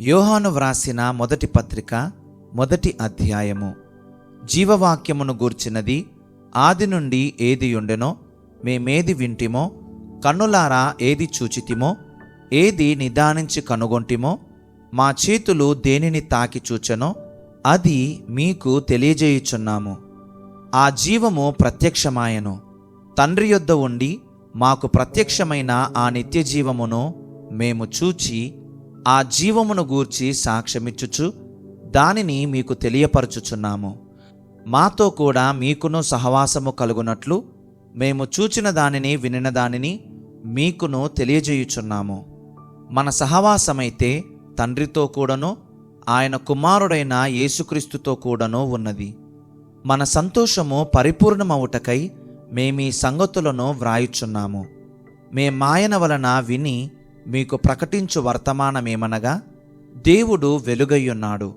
యోహాను వ్రాసిన మొదటి పత్రిక మొదటి అధ్యాయము. జీవవాక్యమును గూర్చినది ఆది నుండి ఏది ఉండెనో మేమేది వింటిమో కన్నులారా ఏది చూచితిమో ఏది నిదానించి కనుగొంటిమో మా చేతులు దేనిని తాకి చూచెనో అది మీకు తెలియజేయుచున్నాము. ఆ జీవము ప్రత్యక్షమాయను. తండ్రి యొద్ద ఉండి మాకు ప్రత్యక్షమైన ఆ నిత్య జీవమును మేము చూచి ఆ జీవమును గూర్చి సాక్ష్యమిచ్చుచు దానిని మీకు తెలియపరచుచున్నాము. మాతో కూడా మీకును సహవాసము కలుగునట్లు మేము చూచిన దానిని వినిన దానిని మీకును తెలియజేయుచున్నాము. మన సహవాసమైతే తండ్రితో కూడాను ఆయన కుమారుడైన యేసుక్రీస్తుతో కూడాను ఉన్నది. మన సంతోషము పరిపూర్ణమవుటకై మేమీ సంగతులను వ్రాయుచున్నాము. మేమాయన వలన విని మీకు ప్రకటించు వర్తమానమేమనగా దేవుడు వెలుగయ్యున్నాడు.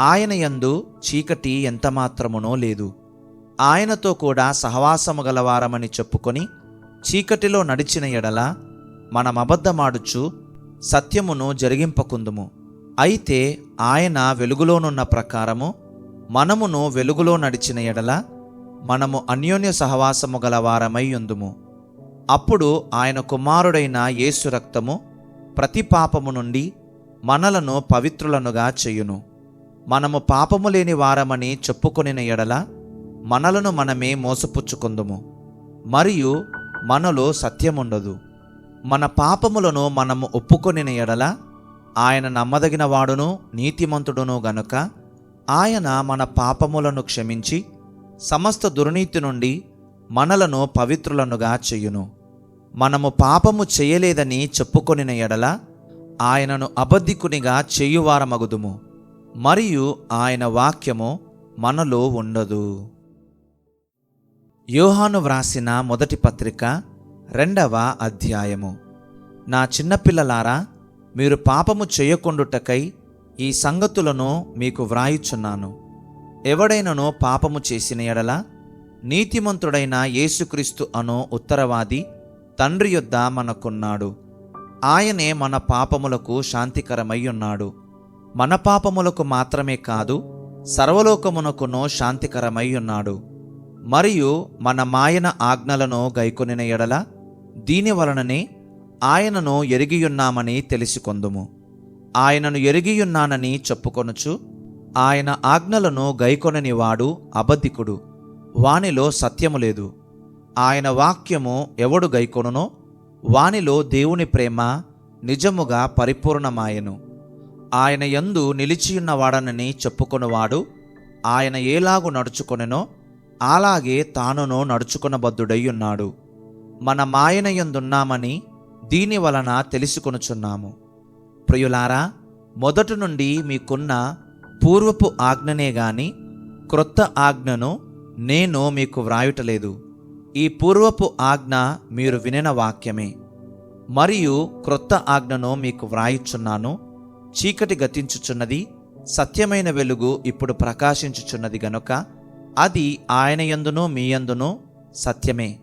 ఆయన యందు చీకటి ఎంతమాత్రమునో లేదు. ఆయనతో కూడా సహవాసము గలవారమని చెప్పుకొని చీకటిలో నడిచిన ఎడల మనమబద్ధమాడుచు సత్యమును జరిగింపకుందుము. అయితే ఆయన వెలుగులోనున్న ప్రకారము మనమును వెలుగులో నడిచిన ఎడల మనము అన్యోన్య సహవాసము గలవారమై ఉందుము అప్పుడు ఆయన కుమారుడైన యేసు రక్తము ప్రతి పాపము నుండి మనలను పవిత్రులనుగా చేయును. మనము పాపము లేని వారమని చెప్పుకొనిన ఎడల మనలను మనమే మోసపుచ్చుకుందుము. మరియు మనలో సత్యముండదు. మన పాపములను మనము ఒప్పుకొనిన ఎడల ఆయన నమ్మదగిన వాడును నీతిమంతుడును గనుక ఆయన మన పాపములను క్షమించి సమస్త దుర్నీతి నుండి మనలను పవిత్రులనుగా చెయ్యును మనము పాపము చేయలేదని చెప్పుకొనిన ఎడల ఆయనను అబద్ధికునిగా చేయువారమగుదుము. మరియు ఆయన వాక్యము మనలో ఉండదు. యోహాను వ్రాసిన మొదటి పత్రిక రెండవ అధ్యాయము. నా చిన్నపిల్లలారా మీరు పాపము చేయకుండుటకై ఈ సంగతులను మీకు వ్రాయుచున్నాను. ఎవడైనను పాపము చేసిన ఎడల నీతిమంతుడైన యేసుక్రీస్తు అను ఉత్తరవాది తండ్రి యొద్ద మనకున్నాడు. ఆయనే మన పాపములకు శాంతికరమై ఉన్నాడు మన పాపములకు మాత్రమే కాదు సర్వలోకమునకును శాంతికరమై ఉన్నాడు మరియు మన మాయన ఆజ్ఞలను గైకొనిన ఎడల దీని వలననే ఆయనను ఎరిగియున్నామని తెలుసుకొందుము. ఆయనను ఎరిగియున్నానని చెప్పుకొనుచు ఆయన ఆజ్ఞలను గైకొనని వాడు అబద్ధికుడు. వానిలో సత్యము లేదు. ఆయన వాక్యము ఎవడు గైకొనునో వానిలో దేవుని ప్రేమ నిజముగా పరిపూర్ణమాయెను. ఆయన యందు నిలిచియున్నవాడనని చెప్పుకొనువాడు ఆయన ఏలాగు నడుచుకొనెనో అలాగే తానును నడుచుకొనబద్దుడయ్యున్నాడు ఉన్నాడు మన మాయన యందున్నామని దీని వలన తెలుసుకొనుచున్నాము. ప్రియులారా మొదటి నుండి మీకున్న పూర్వపు ఆజ్ఞనే గాని క్రొత్త ఆజ్ఞను నేను మీకు వ్రాయుటలేదు. ఈ పూర్వపు ఆజ్ఞ మీరు వినిన వాక్యమే. మరియు క్రొత్త ఆజ్ఞను మీకు వ్రాయుచున్నాను. చీకటి గతించుచున్నది సత్యమైన వెలుగు ఇప్పుడు ప్రకాశించుచున్నది గనుక అది ఆయన యందును మీ సత్యమే.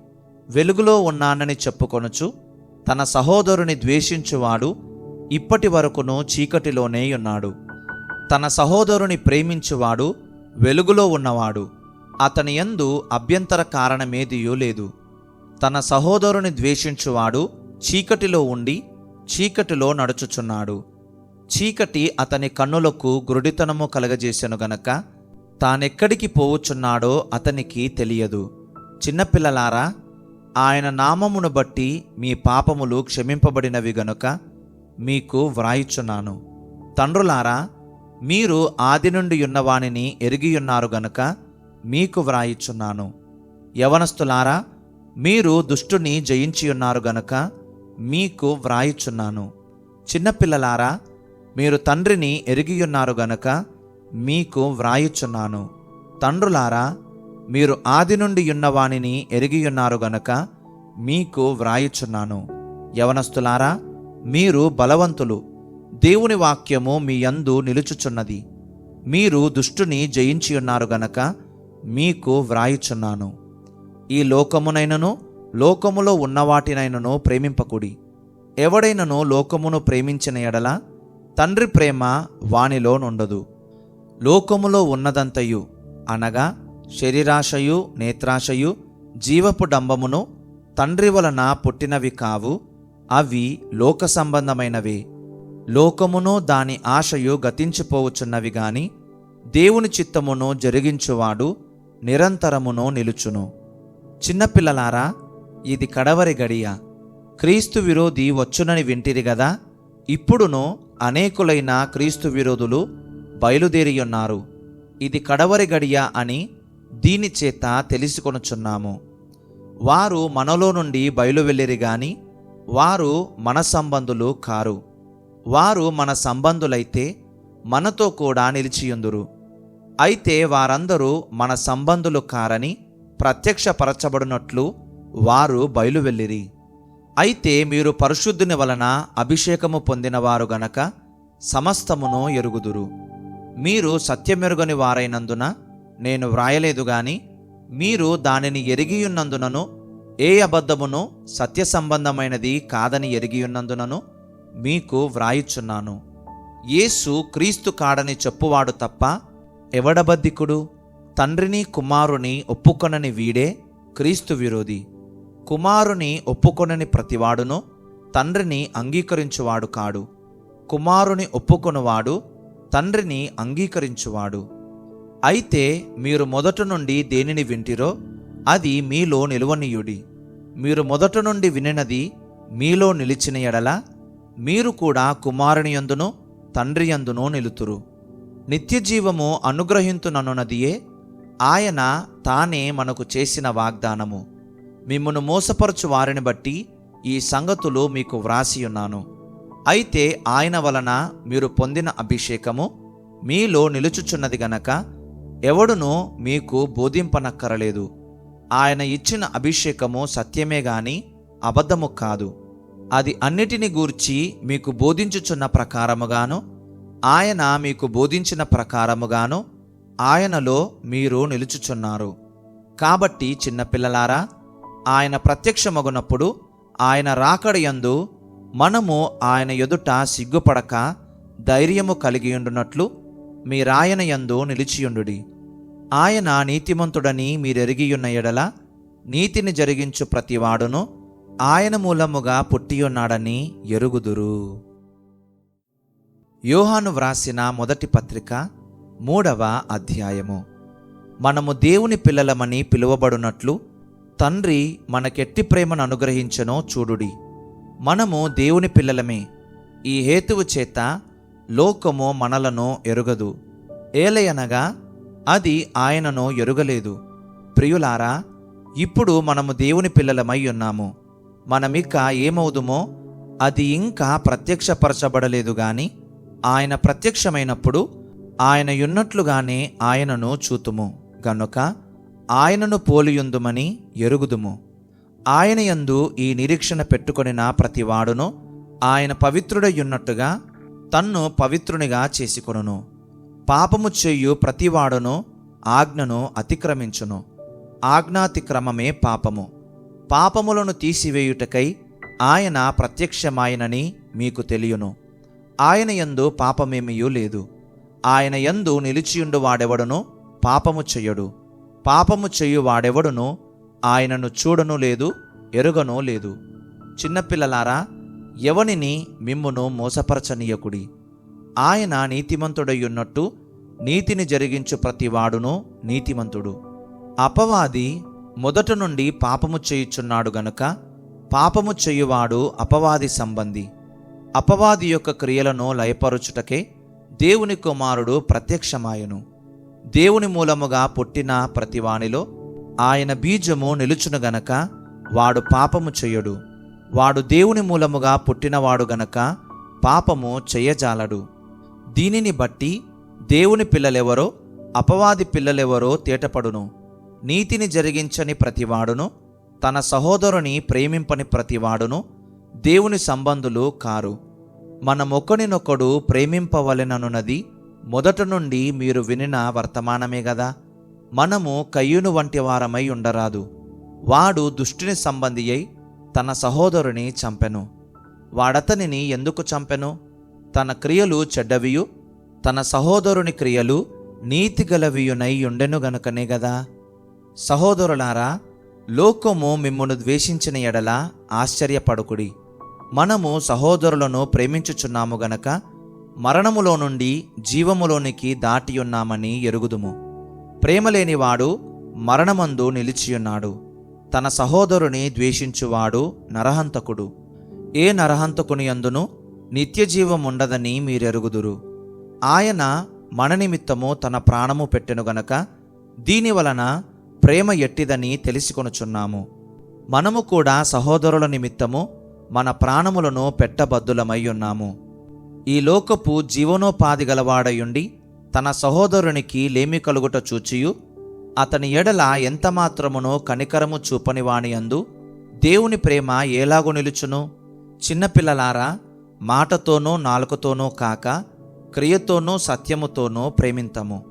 వెలుగులో ఉన్నానని చెప్పుకొనుచు తన సహోదరుని ద్వేషించువాడు ఇప్పటి వరకును చీకటిలోనే ఉన్నాడు. తన సహోదరుని ప్రేమించువాడు వెలుగులో ఉన్నవాడు. అతని యందు అభ్యంతర కారణమేదియో లేదు. తన సహోదరుని ద్వేషించువాడు చీకటిలో ఉండి చీకటిలో నడుచుచున్నాడు. చీకటి అతని కన్నులకు గురుడితనము కలగజేసెను గనక తానెక్కడికి పోవుచున్నాడో అతనికి తెలియదు. చిన్నపిల్లలారా ఆయన నామమును బట్టి మీ పాపములు క్షమింపబడినవి గనుక మీకు వ్రాయిచున్నాను. తండ్రులారా మీరు ఆది నుండి ఉన్నవానిని ఎరిగియున్నారు గనుక మీకు వ్రాయిచున్నాను. యవనస్తులారా మీరు దుష్టుని జయించియున్నారు గనుక మీకు వ్రాయిచున్నాను. చిన్నపిల్లలారా మీరు తండ్రిని ఎరిగియున్నారు గనుక మీకు వ్రాయిచున్నాను. తండ్రులారా మీరు ఆది నుండి ఉన్నవానిని ఎరిగియున్నారు గనుక మీకు వ్రాయిచున్నాను. యవనస్తులారా మీరు బలవంతులు. దేవుని వాక్యము మీ యందు నిలుచుచున్నది. మీరు దుష్టుని జయించి ఉన్నారు గనక మీకు వ్రాయుచున్నాను. ఈ లోకమునైనను లోకములో ఉన్నవాటినైనను ప్రేమింపకుడి. ఎవడైనను లోకమును ప్రేమించిన ఎడల తండ్రి ప్రేమ వానిలో నుండదు. లోకములో ఉన్నదంతయు అనగా శరీరాశయు నేత్రాశయు జీవపు డంబమును తండ్రి వలన పుట్టినవి కావు అవి లోక సంబంధమైనవి. లోకమును దాని ఆశయు గతించిపోవచ్చున్నవి గాని దేవుని చిత్తమును జరిగించువాడు నిరంతరమును నిలుచును. చిన్నపిల్లలారా ఇది కడవరి గడియ. క్రీస్తు విరోధి వచ్చునని వింటిరి గదా? ఇప్పుడును అనేకులైన క్రీస్తు విరోధులు బయలుదేరియున్నారు. ఇది కడవరి గడియ అని దీని చేత తెలుసుకొనుచున్నాము. వారు మనలో నుండి బయలువెళ్ళిరి గాని వారు మన సంబంధులు కారు. వారు మన సంబంధులైతే మనతో కూడా నిలిచియుందురు. అయితే వారందరూ మన సంబంధులు కారని ప్రత్యక్షపరచబడినట్లు వారు బయలువెళ్ళిరి. అయితే మీరు పరిశుద్ధుని వలన అభిషేకము పొందినవారు గనక సమస్తమును ఎరుగుదురు. మీరు సత్యమెరుగని వారైనందున నేను వ్రాయలేదు గాని మీరు దానిని ఎరిగియున్నందునను ఏ అబద్ధమును సత్య సంబంధమైనది కాదని ఎరిగియున్నందునను మీకు వ్రాయిచున్నాను. యేసు క్రీస్తు కాడని చెప్పువాడు తప్ప ఎవడబద్ధికుడు? తండ్రిని కుమారుని ఒప్పుకొనని వీడే క్రీస్తు విరోధి. కుమారుని ఒప్పుకొనని ప్రతివాడును తండ్రిని అంగీకరించువాడు కాడు. కుమారుని ఒప్పుకొనువాడు తండ్రిని అంగీకరించువాడు. అయితే మీరు మొదట నుండి దేనిని వింటిరో అది మీలో నిలువనీయుడి. మీరు మొదట నుండి వినినది మీలో నిలిచిన ఎడల మీరు కూడా కుమారుని యందును తండ్రి యందునో నిలుతురు. నిత్యజీవము అనుగ్రహింతుననున్నదియే ఆయన తానే మనకు చేసిన వాగ్దానము. మిమ్మును మోసపరచు వారిని బట్టి ఈ సంగతులు మీకు వ్రాసియున్నాను. అయితే ఆయన వలన మీరు పొందిన అభిషేకము మీలో నిలుచుచున్నది గనక ఎవడునూ మీకు బోధింపనక్కరలేదు. ఆయన ఇచ్చిన అభిషేకము సత్యమే గాని అబద్ధము కాదు. అది అన్నిటిని గూర్చి మీకు బోధించుచున్న ప్రకారముగాను ఆయన మీకు బోధించిన ప్రకారముగాను ఆయనలో మీరు నిలుచుచున్నారు. కాబట్టి చిన్నపిల్లలారా ఆయన ప్రత్యక్షమగునప్పుడు ఆయన రాకడయందు మనము ఆయన ఎదుట సిగ్గుపడక ధైర్యము కలిగియుండునట్లు మీరాయన యందు నిలిచియుండుడి. ఆయన నీతిమంతుడని మీరెరిగియున్న ఎడల నీతిని జరిగించు ప్రతివాడును ఆయన మూలముగా పుట్టియున్నాడని ఎరుగుదురు. యోహాను వ్రాసిన మొదటి పత్రిక మూడవ అధ్యాయము. మనము దేవుని పిల్లలమని పిలువబడునట్లు తండ్రి మనకెట్టి ప్రేమను అనుగ్రహించనో చూడుడి. మనము దేవుని పిల్లలమే. ఈ హేతువు చేత లోకము మనలను ఎరుగదు. ఏలయనగా అది ఆయనను ఎరుగలేదు. ప్రియులారా ఇప్పుడు మనము దేవుని పిల్లలమై ఉన్నాము. మనమిక ఏమవుదుమో అది ఇంకా ప్రత్యక్షపరచబడలేదు గాని ఆయన ప్రత్యక్షమైనప్పుడు ఆయన యున్నట్లుగానే ఆయనను చూతుము. గనుక ఆయనను పోలియుందుమని ఎరుగుదుము. ఆయన యందు ఈ నిరీక్షణ పెట్టుకొనిన ప్రతివాడును ఆయన పవిత్రుడయ్యున్నట్టుగా తన్ను పవిత్రునిగా చేసుకొనును. పాపము చేయు ప్రతివాడును ఆజ్ఞను అతిక్రమించును. ఆజ్ఞాతిక్రమమే పాపము. పాపములను తీసివేయుటకై ఆయన ప్రత్యక్షమాయనని మీకు తెలియను. ఆయన యందు పాపమేమియూ లేదు. ఆయన యందు నిలిచియుండు వాడెవడును పాపము చెయ్యడు. పాపము చేయు వాడెవడును ఆయనను చూడను లేదు ఎరుగను లేదు. చిన్నపిల్లలారా ఎవనిని మిమ్మును మోసపరచనీయకుడి? ఆయన నీతిమంతుడయ్యున్నట్టు నీతిని జరిగించు ప్రతివాడును నీతిమంతుడు. అపవాది మొదట నుండి పాపము చేయుచున్నాడు గనుక పాపము చేయువాడు అపవాది సంబంధి. అపవాది యొక్క క్రియలను లయపరుచుటకే దేవుని కుమారుడు ప్రత్యక్షమాయను. దేవుని మూలముగా పుట్టిన ప్రతివానిలో ఆయన బీజము నిలుచును గనక వాడు పాపము చెయ్యడు వాడు దేవుని మూలముగా పుట్టినవాడు గనక పాపము చెయ్యజాలడు దీనిని బట్టి దేవుని పిల్లలెవరో అపవాది పిల్లలెవరో తేటపడును. నీతిని జరిగించని ప్రతివాడును తన సహోదరుని ప్రేమింపని ప్రతివాడును దేవుని సంబంధులు కారు. మనమొకనినొకడు ప్రేమింపవలెననున్నది మొదట నుండి మీరు వినిన వర్తమానమే గదా. మనము కయ్యును వంటి వారమై ఉండరాదు. వాడు దుష్టిని సంబంధి అయి తన సహోదరుని చంపెను. వాడతనిని ఎందుకు చంపెను? తన క్రియలు చెడ్డవియు తన సహోదరుని క్రియలు నీతిగలవియునై ఉండెను గనుకనే గదా. సహోదరులారా లోకము మిమ్మును ద్వేషించిన ఎడల ఆశ్చర్యపడుకుడి. మనము సహోదరులను ప్రేమించుచున్నాము గనక మరణములో నుండి జీవములోనికి దాటియున్నామని ఎరుగుదుము. ప్రేమలేనివాడు మరణమందు నిలిచియున్నాడు. తన సహోదరుని ద్వేషించువాడు నరహంతకుడు. ఏ నరహంతకుని అందును నిత్యజీవముండదని మీరెరుగుదురు. ఆయన మన నిమిత్తము తన ప్రాణము పెట్టెను గనక దీని వలన ప్రేమ ఎట్టిదని తెలిసికొనుచున్నాము. మనము కూడా సహోదరుల నిమిత్తము మన ప్రాణములను పెట్టబద్దులమై ఉన్నాము ఈ లోకపు జీవనోపాధి గలవాడయుండి తన సహోదరునికి లేమి కలుగుట చూచియు అతని ఎడల ఎంతమాత్రమునో కనికరము చూపని వాని అందు దేవుని ప్రేమ ఏలాగు నిలుచును? చిన్నపిల్లలారా మాటతోనో నాలుకతోనో కాక క్రియతోనూ సత్యముతోనూ ప్రేమింతము.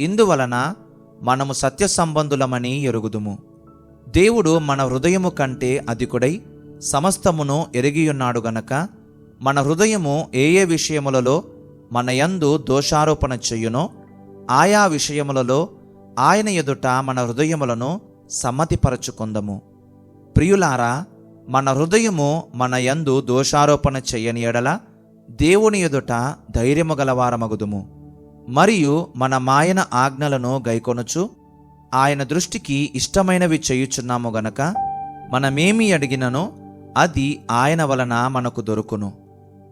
ఇందువలన మనము సత్య సంబంధులమని ఎరుగుదుము. దేవుడు మన హృదయము కంటే అధికుడై సమస్తమును ఎరిగియున్నాడు గనక మన హృదయము ఏ ఏ విషయములలో మన యందు దోషారోపణ చెయ్యునో ఆయా విషయములలో ఆయన ఎదుట మన హృదయములను సమ్మతిపరచుకుందము. ప్రియులారా మన హృదయము మన యందు దోషారోపణ చెయ్యని ఎడల దేవుని ఎదుట ధైర్యము గలవారమగుదుము. మరియు మన మాయన ఆజ్ఞలను గైకొనుచు ఆయన దృష్టికి ఇష్టమైనవి చేయుచున్నాము గనక మనమేమి అడిగిననో అది ఆయన వలన మనకు దొరుకును.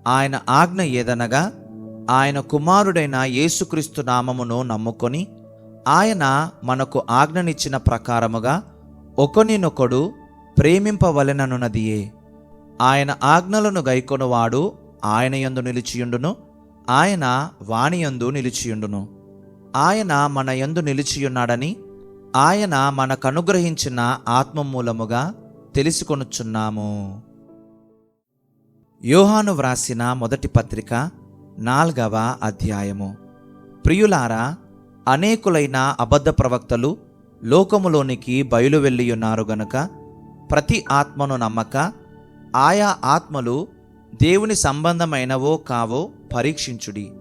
ఆయన ఆజ్ఞ ఏదనగా ఆయన కుమారుడైన యేసుక్రీస్తు నామమును నమ్ముకొని ఆయన మనకు ఆజ్ఞనిచ్చిన ప్రకారముగా ఒకనినొకడు ప్రేమింపవలెననున్నదియే. ఆయన ఆజ్ఞలను గైకొనువాడు ఆయన యందు నిలిచియుండును ఆయన వాణియందు నిలిచియుండును. ఆయన మన యందు నిలిచియున్నాడని ఆయన మనకనుగ్రహించిన ఆత్మ మూలముగా తెలుసుకొనుచున్నాము. యోహాను వ్రాసిన మొదటి పత్రిక నాల్గవ అధ్యాయము. ప్రియులారా అనేకులైన అబద్ధ ప్రవక్తలు లోకములోనికి బయలు వెళ్ళియున్నారు గనుక ప్రతి ఆత్మను నమ్మక ఆయా ఆత్మలు దేవుని సంబంధమైనవో కావో పరీక్షించుడి.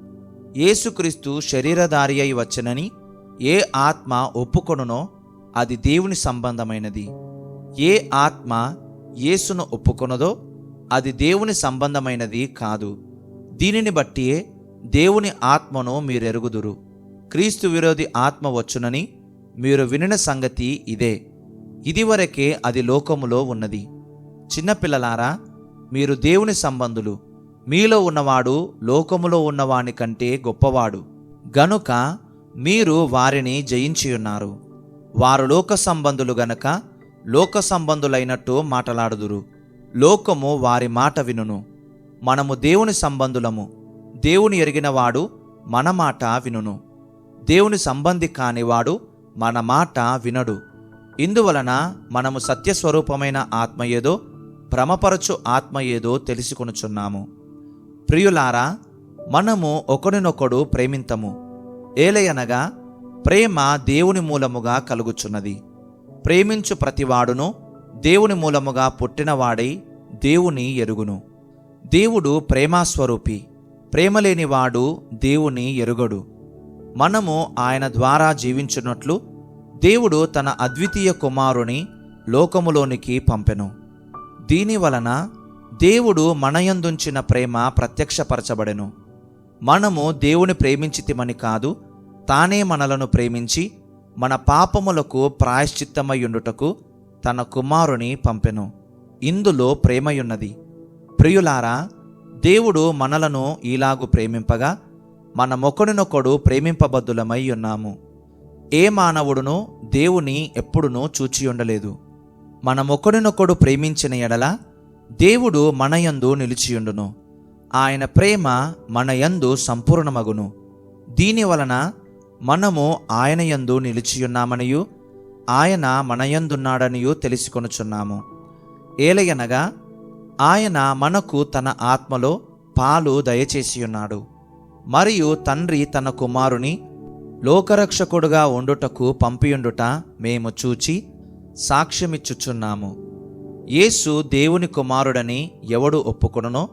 యేసుక్రీస్తు శరీరధారి అయి వచ్చనని ఏ ఆత్మ ఒప్పుకొనునో అది దేవుని సంబంధమైనది. ఏ ఆత్మ యేసును ఒప్పుకొనదో అది దేవుని సంబంధమైనది కాదు. దీనిని బట్టియే దేవుని ఆత్మను మీరెరుగుదురు. క్రీస్తు విరోధి ఆత్మ వచ్చునని మీరు వినిన సంగతి ఇదే. ఇదివరకే అది లోకములో ఉన్నది. చిన్నపిల్లలారా మీరు దేవుని సంబంధులు. మీలో ఉన్నవాడు లోకములో ఉన్నవాని కంటే గొప్పవాడు. గనుక మీరు వారిని జయించియున్నారు. వారు లోక సంబంధులు గనక లోక సంబంధులైనట్టు మాటలాడుదురు. లోకము వారి మాట వినును. మనము దేవుని సంబంధులము. దేవుని ఎరిగినవాడు మన మాట వినును. దేవుని సంబంధి కానివాడు మన మాట వినడు. ఇందువలన మనము సత్యస్వరూపమైన ఆత్మ ఏదో భ్రమపరచు ఆత్మ ఏదో తెలుసుకొనుచున్నాము. ప్రియులారా మనము ఒకడినొకడు ప్రేమింతము. ఏలయనగా ప్రేమ దేవుని మూలముగా కలుగుచున్నది. ప్రేమించు ప్రతివాడును దేవుని మూలముగా పుట్టినవాడై దేవుని ఎరుగును. దేవుడు ప్రేమాస్వరూపి. ప్రేమలేనివాడు దేవుని ఎరుగడు. మనము ఆయన ద్వారా జీవించున్నట్లు దేవుడు తన అద్వితీయ కుమారుని లోకములోనికి పంపెను. దీని వలన దేవుడు మనయందుంచిన ప్రేమ ప్రత్యక్షపరచబడెను. మనము దేవుని ప్రేమించితిమని కాదు తానే మనలను ప్రేమించి మన పాపములకు ప్రాయశ్చిత్తమయ్యుండుటకు తన కుమారుని పంపెను. ఇందులో ప్రేమయున్నది. ప్రియులారా దేవుడు మనలను ఈలాగు ప్రేమింపగా మనమొకడినొకడు ప్రేమింపబద్దులమై ఉన్నాము ఏ మానవుడును దేవుని ఎప్పుడునూ చూచియుండలేదు. మనమొకడినొకడు ప్రేమించిన ఎడల దేవుడు మనయందు నిలిచియుండును. ఆయన ప్రేమ మనయందు సంపూర్ణమగును. దీని వలన మనము ఆయన యందు నిలిచియున్నామనియు ఆయన మనయందున్నాడనియు తెలుసుకొనుచున్నాము. ఏలయనగా ఆయన మనకు తన ఆత్మలో పాలు దయచేసియున్నాడు. మరియు తండ్రి తన కుమారుని లోకరక్షకుడుగా ఉండుటకు పంపియుండుట మేము చూచి సాక్ష్యమిచ్చుచున్నాము. యేసు దేవుని కుమారుడని ఎవడు ఒప్పుకొనునో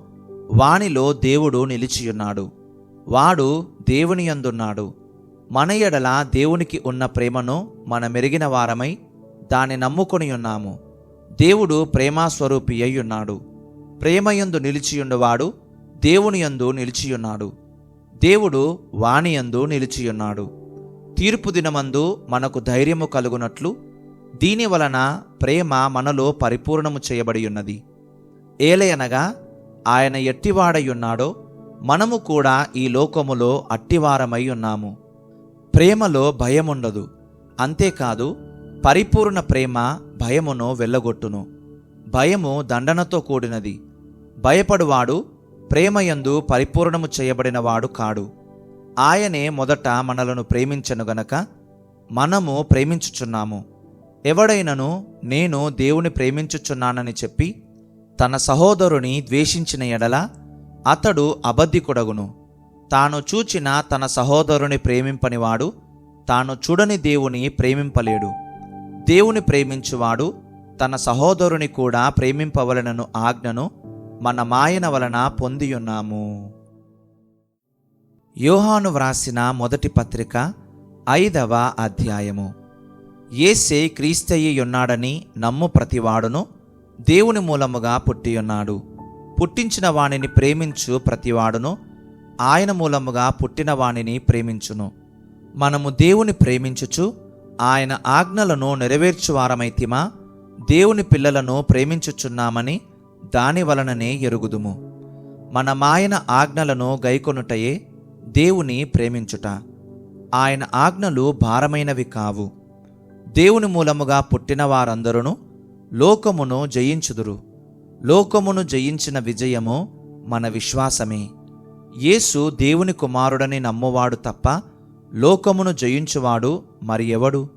వానిలో దేవుడు నిలిచియున్నాడు. వాడు దేవుని యందున్నాడు. మన ఎడల దేవునికి ఉన్న ప్రేమను మన మెరిగిన వారమై దాన్ని నమ్ముకొని ఉన్నాము. దేవుడు ప్రేమాస్వరూపి అయి ఉన్నాడు. ప్రేమయందు నిలిచియుండువాడు దేవుని యందు నిలిచియున్నాడు. దేవుడు వాణి యందు నిలిచియున్నాడు. తీర్పు దినమందు మనకు ధైర్యము కలుగునట్లు దీని వలన ప్రేమ మనలో పరిపూర్ణము చేయబడి ఉన్నది ఏలయనగా ఆయన ఎట్టివాడై ఉన్నాడో మనము కూడా ఈ లోకములో అట్టివారమై ఉన్నాము. ప్రేమలో భయముండదు. అంతేకాదు పరిపూర్ణ ప్రేమ భయమును వెళ్ళగొట్టును భయము దండనతో కూడినది. భయపడువాడు ప్రేమయందు పరిపూర్ణము చేయబడినవాడు కాడు. ఆయనే మొదట మనలను ప్రేమించను గనక మనము ప్రేమించుచున్నాము. ఎవడైనను నేను దేవుని ప్రేమించుచున్నానని చెప్పి తన సహోదరుని ద్వేషించిన ఎడల అతడు అబద్ధికుడగును. తాను చూచిన తన సహోదరుని ప్రేమింపనివాడు తాను చూడని దేవుని ప్రేమింపలేడు. దేవుని ప్రేమించువాడు తన సహోదరుని కూడా ప్రేమింపవలనను ఆజ్ఞను మన మాయన వలన పొందియున్నాము. యోహాను వ్రాసిన మొదటి పత్రిక ఐదవ అధ్యాయము. ఏసే క్రీస్తయ్యున్నాడని నమ్ము ప్రతివాడును దేవుని మూలముగా పుట్టియున్నాడు. పుట్టించిన వానిని ప్రేమించు ప్రతివాడును ఆయన మూలముగా పుట్టిన వాణిని ప్రేమించును. మనము దేవుని ప్రేమించుచు ఆయన ఆజ్ఞలను నెరవేర్చువారమైతిమా? దేవుని పిల్లలను ప్రేమించుచున్నామని దాని వలననే ఎరుగుదుము. మన మాయన ఆజ్ఞలను గైకొనుటయే దేవుని ప్రేమించుట. ఆయన ఆజ్ఞలు భారమైనవి కావు. దేవుని మూలముగా పుట్టిన వారందరూ లోకమును జయించుదురు. లోకమును జయించిన విజయము మన విశ్వాసమే. యేసు దేవుని కుమారుడని నమ్మువాడు తప్ప లోకమును జయించువాడు మరి ఎవడు?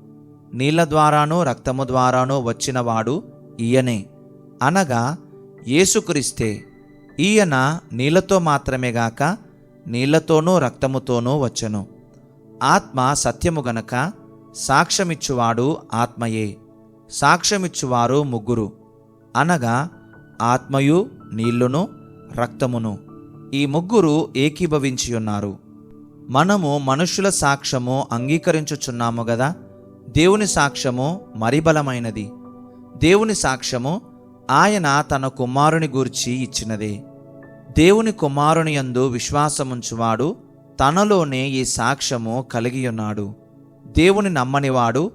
నీళ్ళ ద్వారానో రక్తము ద్వారానో వచ్చినవాడు ఈయనే. అనగా యేసుక్రీస్తే ఈయన నీళ్ళతో మాత్రమే గాక నీళ్ళతోనూ రక్తముతోనూ వచ్చను. ఆత్మ సత్యము గనక సాక్ష్యమిచ్చువాడు ఆత్మయే. సాక్ష్యమిచ్చువారు ముగ్గురు. అనగా ఆత్మయు నీళ్ళును రక్తమును. ఈ ముగ్గురు ఏకీభవించి ఉన్నారు మనము మనుష్యుల సాక్ష్యము అంగీకరించుచున్నాము గదా? దేవుని సాక్ష్యము మరి బలమైనది. దేవుని సాక్ష్యము ఆయన తన కుమారుని గూర్చి ఇచ్చినదే. దేవుని కుమారుని యందు విశ్వాసముంచువాడు తనలోనే ఈ సాక్ష్యము కలిగి ఉన్నాడు దేవుని నమ్మనివాడు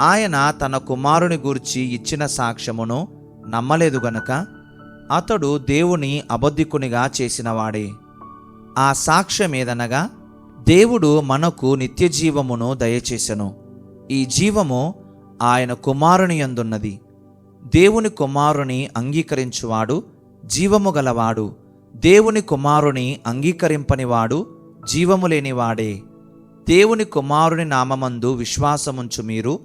ఆయన తన కుమారుని గూర్చి ఇచ్చిన సాక్ష్యమును నమ్మలేదు గనక అతడు దేవుని అబద్ధికునిగా చేసినవాడే. ఆ సాక్ష్యం ఏదనగా దేవుడు మనకు నిత్యజీవమును దయచేసెను. ఈ జీవము ఆయన కుమారుని యందున్నది దేవుని కుమారుని అంగీకరించువాడు జీవము గలవాడు. దేవుని కుమారుని అంగీకరింపనివాడు జీవము లేనివాడే. దేవుని కుమారుని నామమందు విశ్వాసముంచు మీరు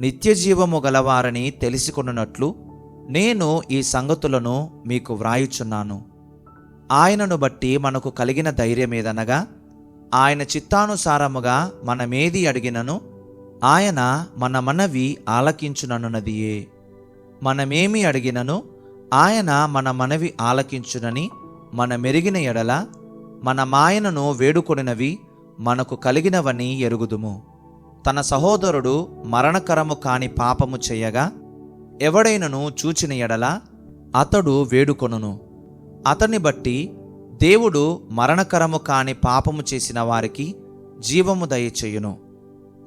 నిత్యజీవము గలవారని తెలుసుకొనున్నట్లు నేను ఈ సంగతులను మీకు వ్రాయుచున్నాను. ఆయనను బట్టి మనకు కలిగిన ధైర్యం ఏదనగా ఆయన చిత్తానుసారముగా మనమేది అడిగినను ఆయన మన మనవి ఆలకించుననున్నదియే. మనమేమి అడిగినను ఆయన మన మనవి ఆలకించునని మన మెరిగిన ఎడల మన మాయనను వేడుకొనినవి మనకు కలిగినవని ఎరుగుదుము. తన సహోదరుడు మరణకరము కాని పాపము చేయగా ఎవడైనను చూచిన ఎడల అతడు వేడుకొనును. అతన్ని బట్టి దేవుడు మరణకరము కాని పాపము చేసిన వారికి జీవము దయచేయును.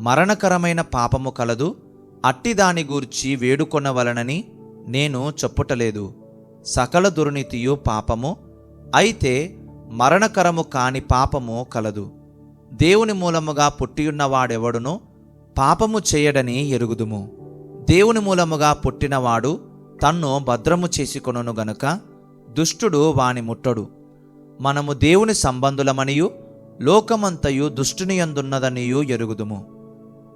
మరణకరమైన పాపము కలదు అట్టి దాని గూర్చి వేడుకొనవలనని నేను చెప్పుటలేదు. సకల దుర్నీతియు పాపము అయితే మరణకరము కాని పాపము కలదు. దేవుని మూలముగా పుట్టియున్నవాడెవడునో పాపము చేయడని ఎరుగుదుము. దేవుని మూలముగా పుట్టినవాడు తన్ను భద్రము చేసుకొనును గనుక దుష్టుడు వాని ముట్టడు. మనము దేవుని సంబంధులమనియు లోకమంతయు దుష్టుని యందున్నదనియు ఎరుగుదుము.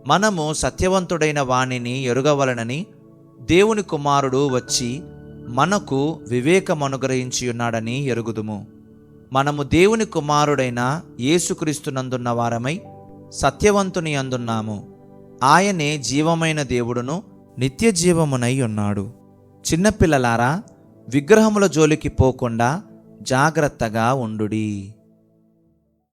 మనము సత్యవంతుడైన వానిని ఎరుగవలనని దేవుని కుమారుడు వచ్చి మనకు వివేకమనుగ్రహించియున్నాడని ఎరుగుదుము. మనము దేవుని కుమారుడైన యేసుక్రీస్తునందున్న వారమై సత్యవంతుని అందున్నాము ఆయనే జీవమైన దేవుడును నిత్య జీవమునై ఉన్నాడు. చిన్నపిల్లలారా విగ్రహముల జోలికి పోకుండా జాగ్రత్తగా ఉండుడి.